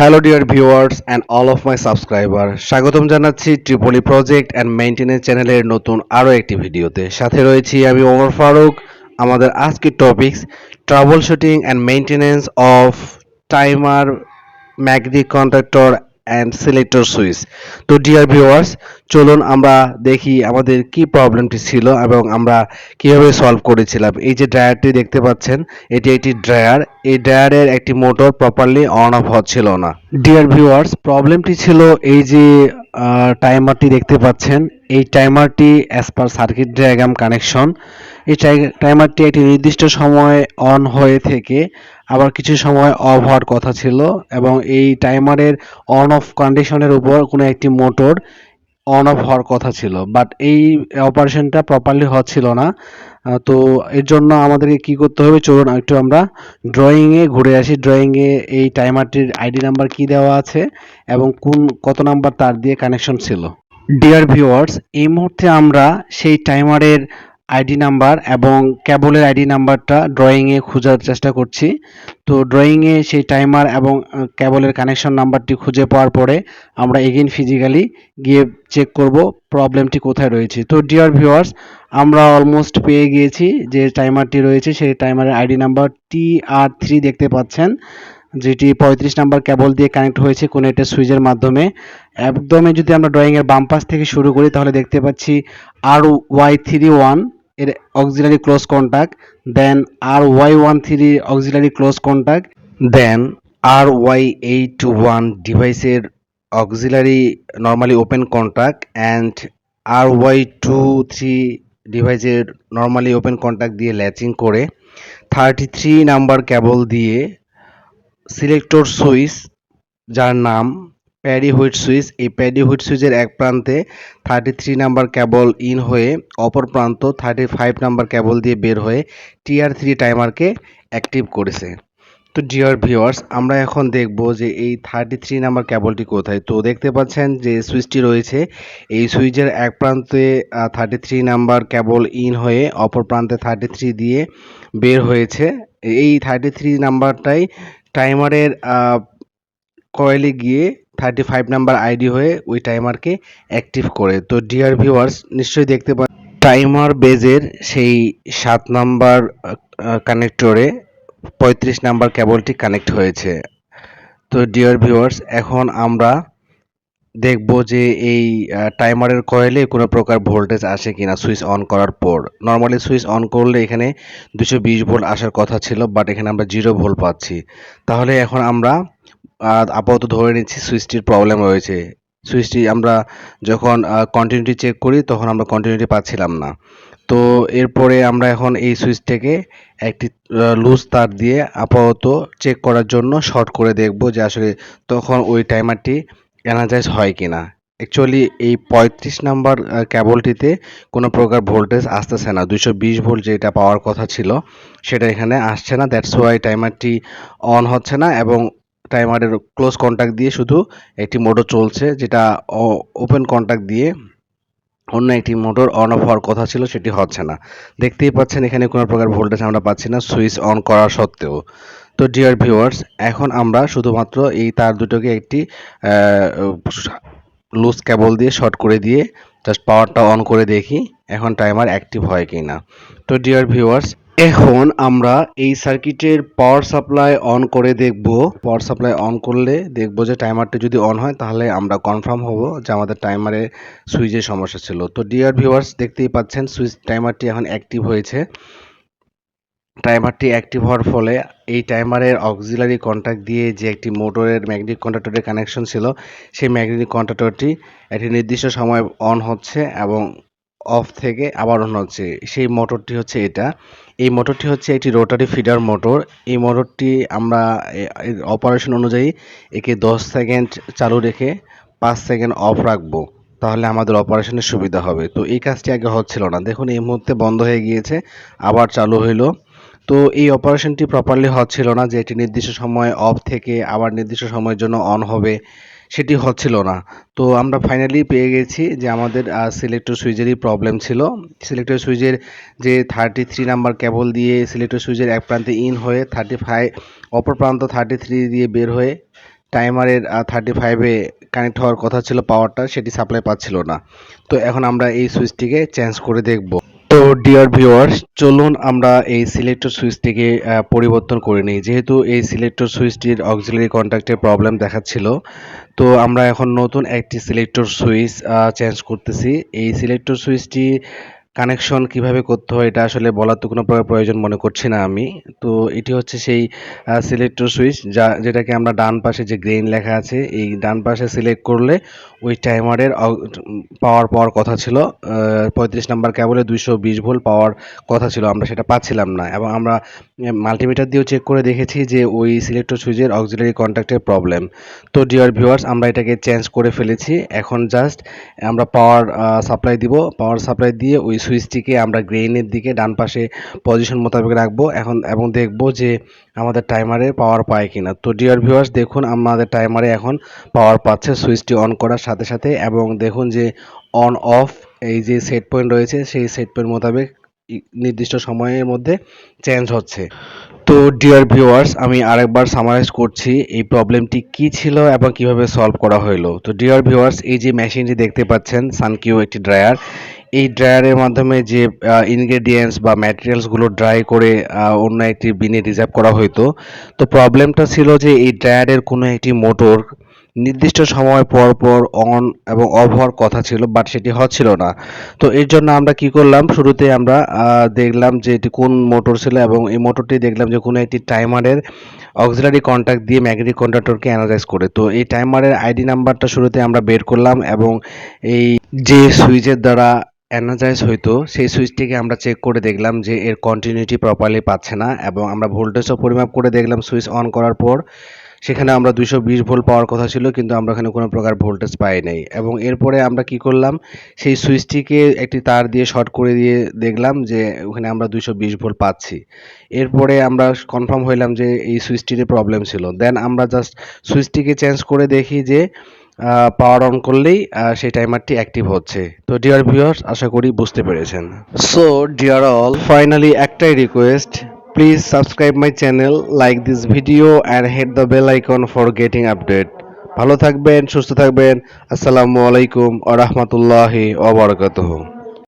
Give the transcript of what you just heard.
Hello dear viewers and all of my subscriber স্বাগতম জানাচ্ছি Tripoli project and maintenance চ্যানেলের নতুন আরও একটি ভিডিওতে। সাথে রয়েছি আমি ওমর ফারুক। আমাদের আজকের topics troubleshooting and maintenance of timer magnetic contractor and selector switch তো ডিয়ার ভিউয়ার্স চলুন আমরা দেখি আমাদের কি প্রবলেমটি ছিল এবং আমরা কীভাবে সলভ করেছিলাম। এই যে ড্রায়ারটি দেখতে পাচ্ছেন, এটি একটি ড্রায়ার এই ড্রায়ারের একটি মোটর প্রপারলি অন অফ হচ্ছিল না। ডিয়ার ভিউয়ার্স প্রবলেমটি ছিল এই যে টাইমারটি দেখতে পাচ্ছেন এই টাইমারটি as per circuit diagram connection এই টাইমারটি একটি নির্দিষ্ট সময় অন হয়ে থেকে আবার কিছু সময় অফ হওয়ার কথা ছিল এবং এই টাইমারের অন অফ কন্ডিশনের উপর কোনো একটি মোটর অন অফ হওয়ার কথা ছিল। বাট এই অপারেশনটা প্রপারলি হচ্ছিল না। তো এর জন্য আমাদেরকে কি করতে হবে? চলুন একটু আমরা ড্রয়িংয়ে ঘুরে আসি। ড্রয়িংয়ে এই টাইমারটির আইডি নাম্বার কি দেওয়া আছে এবং কোন, কত নাম্বার তার দিয়ে কানেকশন ছিল? ডিয়ার ভিউয়ার্স এই মুহূর্তে আমরা সেই টাইমারের আইডি নাম্বার এবং ক্যাবলের আইডি নাম্বারটা ড্রয়িংয়ে খোঁজার চেষ্টা করছি। তো ড্রয়িংয়ে সেই টাইমার এবং ক্যাবলের কানেকশন নাম্বারটি খুঁজে পাওয়ার পরে আমরা এগেইন ফিজিক্যালি গিয়ে চেক করব প্রবলেমটি কোথায় রয়েছে। তো ডিয়ার ভিউয়ার্স আমরা অলমোস্ট পেয়ে গিয়েছি যে টাইমারটি রয়েছে, সেই টাইমারের আইডি নাম্বার টি আর থ্রি দেখতে পাচ্ছেন। যেটি পঁয়ত্রিশ নাম্বার কেবল দিয়ে কানেক্ট হয়েছে কোনো একটা সুইচের মাধ্যমে। একদমই যদি আমরা ড্রয়িংয়ের বাম পাশ থেকে শুরু করি, তাহলে দেখতে পাচ্ছি আর ওয়াই থ্রি ওয়ানের auxiliary close contact then R Y one three auxiliary close contact then R Y eight one ডিভাইসের auxiliary normally open contact and R Y two three ডিভাইসের নর্মালি ওপেন কন্ট্যাক্ট দিয়ে latching করে। Thirty three number cable দিয়ে selector switch যার নাম paddy wheat switch এই paddy wheat সুইচের এক প্রান্তে thirty three number cable in হয়ে অপর প্রান্ত থার্টি ফাইভ নাম্বার কেবল দিয়ে বের হয়ে টিআর থ্রি টাইমারকে অ্যাক্টিভ করেছে। তো ডিয়ার ভিউয়ার্স, আমরা এখন দেখব যে এই থার্টি থ্রি নাম্বার কেবলটি কোথায়। তো দেখতে পাচ্ছেন যে সুইচটি রয়েছে। এই সুইচের এক প্রান্তে thirty three number cable in হয়ে অপর প্রান্তে থার্টি থ্রি দিয়ে বের হয়েছে। এই থার্টি থ্রি নাম্বারটাই টাইমারের কয়েলে গিয়ে থার্টি ফাইভ নাম্বার আইডি হয়ে ওই টাইমারকে অ্যাক্টিভ করে। তো ডিয়ার ভিউয়ার্স নিশ্চয়ই দেখতে পান টাইমার বেজের সেই সাত নাম্বার কানেক্টরে পঁয়ত্রিশ নাম্বার কেবলটি কানেক্ট হয়েছে। তো ডিয়ার ভিউয়ার্স এখন আমরা দেখব যে এই টাইমারের কয়েলে কোনো প্রকার ভোল্টেজ আসে কিনা সুইচ অন করার পর। নর্মালি সুইচ অন করলে এখানে দুশো বিশ ভোল্ট আসার কথা ছিল বাট এখানে আমরা জিরো ভোল্ট পাচ্ছি। তাহলে এখন আমরা আপাতত ধরে নিচ্ছি সুইচটির প্রবলেম রয়েছে। সুইচটি আমরা যখন কন্টিনিউটি চেক করি, তখন আমরা কন্টিনিউটি পাচ্ছিলাম না। তো এরপরে আমরা এখন এই সুইচটাকে একটি লুজ তার দিয়ে আপাতত চেক করার জন্য শর্ট করে দেখব যে আসলে তখন ওই টাইমারটি এনার্জাইজ হয় কি না অ্যাকচুয়ালি এই পঁয়ত্রিশ নাম্বার কেবলটিতে কোনো প্রকার ভোল্টেজ আসতেছে না। দুশো বিশ ভোল্ট যেটা পাওয়ার কথা ছিল, সেটা এখানে আসছে না। দ্যাটস ওয়াই টাইমারটি অন হচ্ছে না এবং টাইমারের ক্লোজ কন্ট্যাক্ট দিয়ে শুধু একটি মোটর চলছে, যেটা ওপেন কন্ট্যাক্ট দিয়ে অন্য একটি মোটর অন অফ হওয়ার কথা ছিল, সেটি হচ্ছে না। দেখতেই পাচ্ছেন, এখানে কোনো প্রকার ভোল্টেজ আমরা পাচ্ছি না সুইচ অন করা সত্ত্বেও। তো ডিয়ার ভিউয়ার্স এখন আমরা শুধুমাত্র এই তার দুটোকে একটি লুজ কেবল দিয়ে শর্ট করে দিয়ে জাস্ট পাওয়ারটা অন করে দেখি এখন টাইমার অ্যাক্টিভ হয় কি না তো ডিয়ার ভিউয়ার্স এখন আমরা এই সার্কিটের পাওয়ার সাপ্লাই অন করে দেখব। পাওয়ার সাপ্লাই অন করলে দেখব যে টাইমারটা যদি অন হয় তাহলে আমরা কনফার্ম হব যে আমাদের টাইমারে সুইচের সমস্যা ছিল। তো ডিয়ার ভিউয়ার্স দেখতেই পাচ্ছেন সুইচ টাইমারটি এখন অ্যাক্টিভ হয়েছে। টাইমারটি অ্যাক্টিভ হওয়ার ফলে এই টাইমারের অক্সিলারি কন্ট্যাক্ট দিয়ে যে একটি মোটরের ম্যাগনেটিক কন্ট্রাক্টরের কানেকশন ছিল, সেই ম্যাগনেটিক কন্ট্রাক্টরটি একটি নির্দিষ্ট সময় অন হচ্ছে এবং অফ থেকে আবার অন হচ্ছে। সেই মোটরটি হচ্ছে এটা। এই মোটরটি হচ্ছে একটি রোটারি ফিডার মোটর এই মোটরটি আমরা অপারেশন অনুযায়ী একে দশ সেকেন্ড চালু রেখে পাঁচ সেকেন্ড অফ রাখব। তাহলে আমাদের অপারেশনের সুবিধা হবে। তো এই কাজটি আগে হচ্ছিল না। দেখুন, এই মুহূর্তে বন্ধ হয়ে গিয়েছে, আবার চালু হইল। তো এই অপারেশনটি প্রপারলি হচ্ছিল না, যে এটি নির্দিষ্ট সময় অফ থেকে আবার নির্দিষ্ট সময়ের জন্য অন হবে, সেটি হচ্ছিল না। তো আমরা ফাইনালি পেয়ে গেছি যে আমাদের সিলেক্টর সুইচেরই প্রবলেম ছিল। সিলেক্টর সুইচের যে থার্টি থ্রি নাম্বার কেবল দিয়ে সিলেক্টর সুইচের এক প্রান্তে ইন হয়ে থার্টি ফাইভ অপর প্রান্ত থার্টি থ্রি দিয়ে বের হয়ে টাইমারের থার্টি ফাইভে কানেক্ট হওয়ার কথা ছিল পাওয়ারটা সেটি সাপ্লাই পাচ্ছিল না। তো এখন আমরা এই সুইচটিকে চেঞ্জ করে দেখব। ডিয়ার ভিউয়ার্স চলুন আমরা এই সিলেক্টর সুইচটিকে পরিবর্তন করে নিই। যেহেতু এই সিলেক্টর সুইচটির অক্সিলারি কন্ট্যাক্টের প্রবলেম দেখাচ্ছিল, তো আমরা এখন নতুন একটি সিলেক্টর সুইচ চেঞ্জ করতেছি। এই সিলেক্টর সুইচটি কানেকশন কীভাবে করতে হয়, এটা আসলে বলার তো কোনো প্রয়োজন মনে করছি না আমি। তো এটি হচ্ছে সেই সিলেক্টর সুইচ যা, যেটাকে আমরা ডান পাশে যে গ্রেইন লেখা আছে, এই ডান পাশে সিলেক্ট করলে ওই টাইমারের পাওয়ার পাওয়ার কথা ছিল। পঁয়ত্রিশ নাম্বার কেবলে দুইশো বিশ ভোল্ট পাওয়ার কথা ছিল, আমরা সেটা পাচ্ছিলাম না। এবং আমরা মাল্টিমিটার দিয়েও চেক করে দেখেছি যে ওই সিলেক্টর সুইচের অক্সিলারি কন্ট্যাক্টের প্রবলেম তো ডিয়ার ভিউয়ার্স আমরা এটাকে চেঞ্জ করে ফেলেছি। এখন জাস্ট আমরা পাওয়ার সাপ্লাই দিব। পাওয়ার সাপ্লাই দিয়ে ওই সুইচটিকে আমরা গ্রেইনের দিকে ডান পাশে পজিশন মোতাবেক রাখব। এখন এবং দেখব যে আমাদের টাইমারে পাওয়ার পায় কিনা। তো ডিয়ার ভিউয়ার্স দেখুন আমাদের টাইমারে এখন পাওয়ার পাচ্ছে সুইচটি অন করার সাথে সাথে এবং দেখুন যে অন অফ এই যে সেট পয়েন্ট রয়েছে, সেই সেট পয়েন্ট মোতাবেক নির্দিষ্ট সময়ের মধ্যে চেঞ্জ হচ্ছে। তো ডিয়ার ভিউয়ার্স আমি আরেকবার সামারাইজ করছি এই প্রবলেমটি কি ছিল এবং কীভাবে সলভ করা হলো তো ডিয়ার ভিউয়ার্স এই যে মেশিনটি দেখতে পাচ্ছেন সানকিউ একটি ড্রায়ার এই ড্রায়ারের মাধ্যমে যে ইনগ্রেডিয়েন্টস বা ম্যাটেরিয়ালসগুলো ড্রাই করে অন্য একটি বিনে রিজার্ভ করা হতো তো প্রবলেমটা ছিল যে এই ড্রায়ারের কোনো একটি মোটর নির্দিষ্ট সময় পর পর অন এবং অফ হওয়ার কথা ছিল বাট সেটি হচ্ছিল না। তো এর জন্য আমরা কি করলাম, শুরুতে আমরা দেখলাম যে এটি কোন মোটর ছিল এবং এই মোটরটি দেখলাম যে কোনো একটি টাইমারের অক্সিলারি কন্ট্যাক্ট দিয়ে ম্যাগনেটিক কন্ট্রাক্টরকে অ্যানালাইজ করে। তো এই টাইমারের আইডি নাম্বারটা শুরুতে আমরা বের করলাম এবং এই যে সুইচের দ্বারা এনার্জাইজ হইতো, সেই সুইচটিকে আমরা চেক করে দেখলাম যে এর কন্টিনিউটি প্রপারলি পাচ্ছে না এবং আমরা ভোল্টেজও পরিমাপ করে দেখলাম সুইচ অন করার পর। সেখানে আমরা দুইশো বিশ ভোল্ট পাওয়ার কথা ছিল, কিন্তু আমরা এখানে কোনো প্রকার ভোল্টেজ পাই নাই। এবং এরপরে আমরা কি করলাম, সেই সুইচটিকে একটি তার দিয়ে শর্ট করে দিয়ে দেখলাম যে ওখানে আমরা দুইশো বিশ ভোল্ট পাচ্ছি। এরপরে আমরা কনফার্ম হইলাম যে এই সুইচটির প্রবলেম ছিল। দেন আমরা জাস্ট সুইচটিকে চেঞ্জ করে দেখি যে পাওয়ার অন করলেই সেই টাইমারটি অ্যাক্টিভ হচ্ছে। তো ডিয়ার ভিউয়ার্স আশা করি বুঝতে পেরেছেন। সো ডিয়ার অল ফাইনালি একটাই request please subscribe my channel like this video and hit the bell icon for getting update ভালো থাকবেন সুস্থ থাকবেন। আসসালামু আলাইকুম আ রহমতুল্লাহি ওবরাকাতুহু